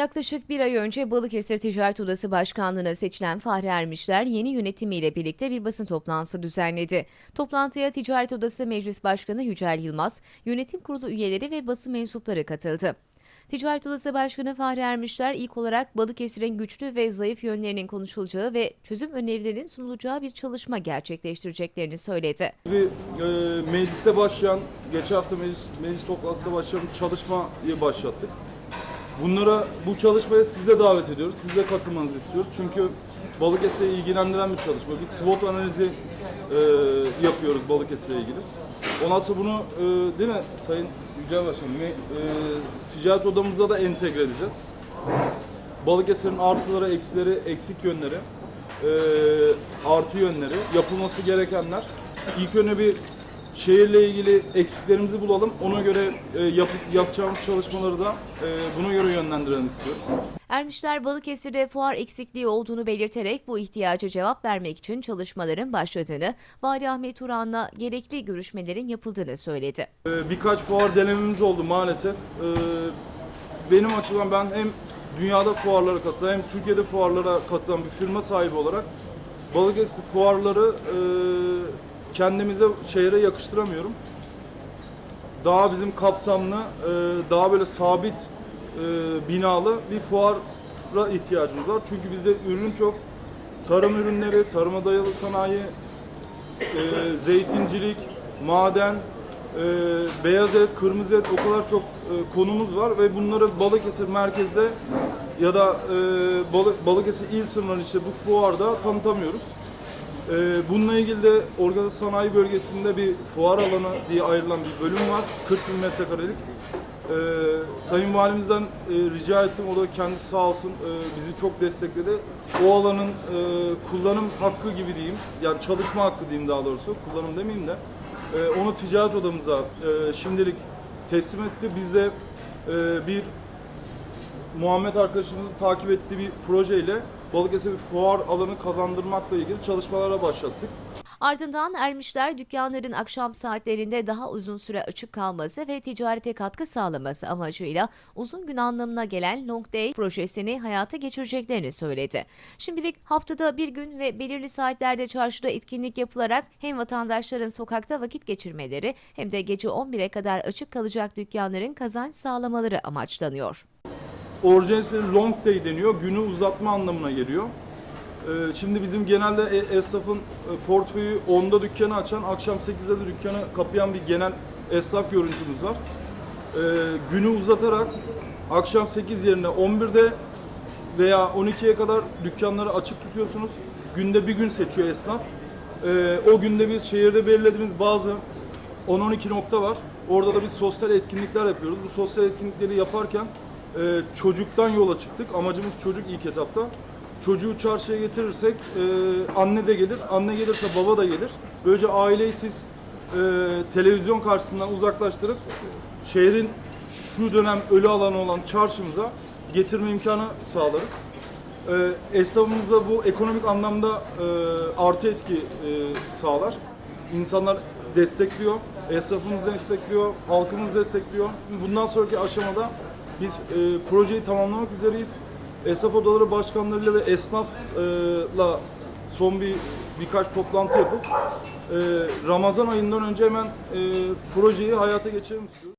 Yaklaşık bir ay önce Balıkesir Ticaret Odası Başkanlığı'na seçilen Fahri Ermişler yeni yönetimiyle birlikte bir basın toplantısı düzenledi. Toplantıya Ticaret Odası Meclis Başkanı Yücel Yılmaz, yönetim kurulu üyeleri ve basın mensupları katıldı. Ticaret Odası Başkanı Fahri Ermişler ilk olarak Balıkesir'in güçlü ve zayıf yönlerinin konuşulacağı ve çözüm önerilerinin sunulacağı bir çalışma gerçekleştireceklerini söyledi. Bir e, mecliste başlayan, geçen hafta meclis, meclis toplantısında başlayan çalışmayı başlattık. Bunlara, bu çalışmaya siz de davet ediyoruz. Siz de katılmanızı istiyoruz. Çünkü Balıkesir'i ilgilendiren bir çalışma. Bir SWOT analizi e, yapıyoruz Balıkesir'le ilgili. Ondan sonra bunu e, değil mi Sayın Yücel Başkanım, e, ticaret odamıza da entegre edeceğiz. Balıkesir'in artıları, eksileri, eksik yönleri, e, artı yönleri, yapılması gerekenler. İlk önce bir şehirle ilgili eksiklerimizi bulalım. Ona göre e, yap, yapacağımız çalışmaları da e, buna göre yönlendirelim istiyorum. Ermişler Balıkesir'de fuar eksikliği olduğunu belirterek bu ihtiyaca cevap vermek için çalışmaların başladığını, Vali Ahmet Turan'la gerekli görüşmelerin yapıldığını söyledi. E, birkaç fuar denememiz oldu maalesef. E, benim açımdan ben hem dünyada fuarlara katılan hem Türkiye'de fuarlara katılan bir firma sahibi olarak Balıkesir fuarları e, kendimize şehre yakıştıramıyorum. Daha bizim kapsamlı, e, daha böyle sabit e, binalı bir fuara ihtiyacımız var. Çünkü bizde ürün çok. Tarım ürünleri, tarıma dayalı sanayi, e, zeytincilik, maden, beyaz et, kırmızı et o kadar çok konumuz var ve bunları Balıkesir merkezde ya da e, Balı- Balıkesir il sınırları işte bu fuarda tanıtamıyoruz. E, bununla ilgili de organize sanayi bölgesinde bir fuar alanı diye ayrılan bir bölüm var. 40 bin metrekarelik. E, Sayın Valimizden e, rica ettim. O da kendisi sağ olsun e, bizi çok destekledi. O alanın e, kullanım hakkı gibi diyeyim. Yani çalışma hakkı diyeyim daha doğrusu. Kullanım demeyeyim de. Onu ticaret odamıza şimdilik teslim etti. Biz de e, bir Muhammed arkadaşımızın takip ettiği bir projeyle Balıkesir fuar alanı kazandırmakla ilgili çalışmalara başlattık. Ardından Ermişler dükkanların akşam saatlerinde daha uzun süre açık kalması ve ticarete katkı sağlaması amacıyla uzun gün anlamına gelen Long Day projesini hayata geçireceklerini söyledi. Şimdilik haftada bir gün ve belirli saatlerde çarşıda etkinlik yapılarak hem vatandaşların sokakta vakit geçirmeleri hem de gece 11'e kadar açık kalacak dükkanların kazanç sağlamaları amaçlanıyor. Orijinal ismi long day deniyor. Günü uzatma anlamına geliyor. Ee, şimdi bizim genelde e- esnafın e, portföyü 10'da dükkanı açan, akşam 8'de de dükkanı kapayan bir genel esnaf görüntümüz var. Ee, günü uzatarak akşam 8 yerine 11'de veya 12'ye kadar dükkanları açık tutuyorsunuz. Günde bir gün seçiyor esnaf. Ee, o günde biz şehirde belirlediğimiz bazı 10-12 nokta var. Orada da biz sosyal etkinlikler yapıyoruz. Bu sosyal etkinlikleri yaparken e, çocuktan yola çıktık. Amacımız çocuk ilk etapta. Çocuğu çarşıya getirirsek e, anne de gelir, anne gelirse baba da gelir. Böylece aileyi siz e, televizyon karşısından uzaklaştırıp şehrin şu dönem ölü alanı olan çarşımıza getirme imkanı sağlarız. E, esnafımıza bu ekonomik anlamda e, artı etki e, sağlar. İnsanlar destekliyor, esnafımız destekliyor, halkımız destekliyor. Bundan sonraki aşamada biz e, projeyi tamamlamak üzereyiz. Esnaf odaları başkanlarıyla ve esnafla son bir birkaç toplantı yapıp e, Ramazan ayından önce hemen e, projeyi hayata geçirelim istiyoruz.